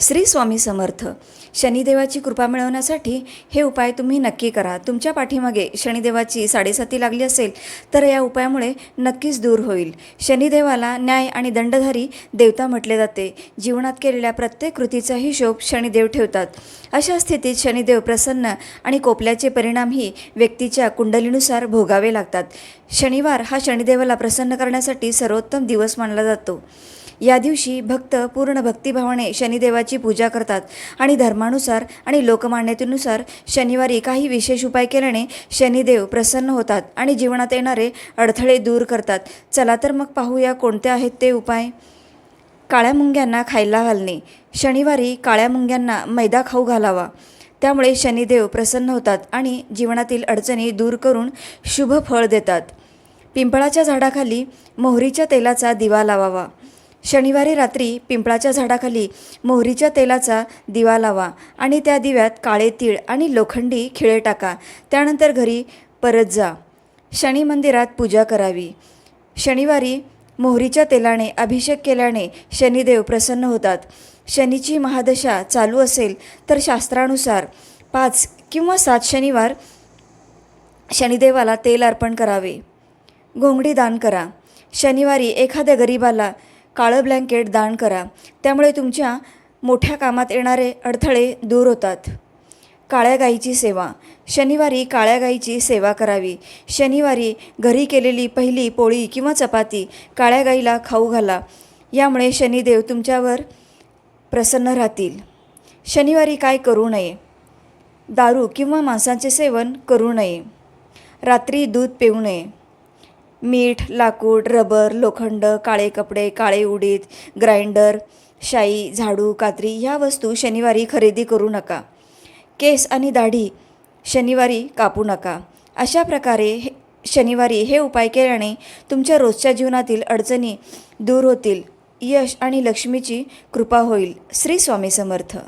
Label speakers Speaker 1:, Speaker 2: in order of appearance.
Speaker 1: श्री स्वामी समर्थ. शनिदेवाची कृपा मिळवण्यासाठी हे उपाय तुम्ही नक्की करा. तुमच्या पाठीमागे शनिदेवाची साडेसाती लागली असेल तर या उपायामुळे नक्कीच दूर होईल. शनिदेवाला न्याय आणि दंडधारी देवता म्हटले जाते. जीवनात केलेल्या प्रत्येक कृतीचा हिशोब शनिदेव ठेवतात. अशा स्थितीत शनिदेव प्रसन्न आणि कोपल्याचे परिणामही व्यक्तीच्या कुंडलीनुसार भोगावे लागतात. शनिवार हा शनिदेवाला प्रसन्न करण्यासाठी सर्वोत्तम दिवस मानला जातो. या दिवशी भक्त पूर्ण भक्तिभावाने शनिदेवाची पूजा करतात आणि धर्मानुसार आणि लोकमान्यतेनुसार शनिवारी काही विशेष उपाय केल्याने शनिदेव प्रसन्न होतात आणि जीवनात येणारे अडथळे दूर करतात. चला तर मग पाहूया कोणते आहेत ते उपाय. काळ्या मुंग्यांना खायला घालणे. शनिवारी काळ्या मुंग्यांना मैदा खाऊ घालावा. त्यामुळे शनिदेव प्रसन्न होतात आणि जीवनातील अडचणी दूर करून शुभ फळ देतात. पिंपळाच्या झाडाखाली मोहरीच्या तेलाचा दिवा लावावा. शनिवारी रात्री पिंपळाच्या झाडाखाली मोहरीच्या तेलाचा दिवा लावा आणि त्या दिव्यात काळे तीळ आणि लोखंडी खिळे टाका. त्यानंतर घरी परत जा. शनी मंदिरात पूजा करावी. शनिवारी मोहरीच्या तेलाने अभिषेक केल्याने शनिदेव प्रसन्न होतात. शनीची महादशा चालू असेल तर शास्त्रानुसार पाच किंवा सात शनिवार शनिदेवाला तेल अर्पण करावे. घोंगडी दान करा. शनिवारी एखाद्या गरिबाला काळं ब्लँकेट दान करा. त्यामुळे तुमच्या मोठ्या कामात येणारे अडथळे दूर होतात. काळ्या गाईची सेवा. शनिवारी काळ्या गाईची सेवा करावी. शनिवारी घरी केलेली पहिली पोळी किंवा चपाती काळ्या गाईला खाऊ घाला. यामुळे शनिदेव तुमच्यावर प्रसन्न राहतील. शनिवारी काय करू नये? दारू किंवा मांसाचे सेवन करू नये. रात्री दूध पिऊ नये. मीठ लाकूड रबर लोखंड काळे कपडे काळे उडीद ग्राइंडर शाई झाडू कात्री ह्या वस्तू शनिवारी खरेदी करू नका. केस आणि दाढी शनिवारी कापू नका. अशा प्रकारे हे शनिवारी हे उपाय केल्याने तुमच्या रोजच्या जीवनातील अडचणी दूर होतील. यश आणि लक्ष्मीची कृपा होईल. श्री स्वामी समर्थ.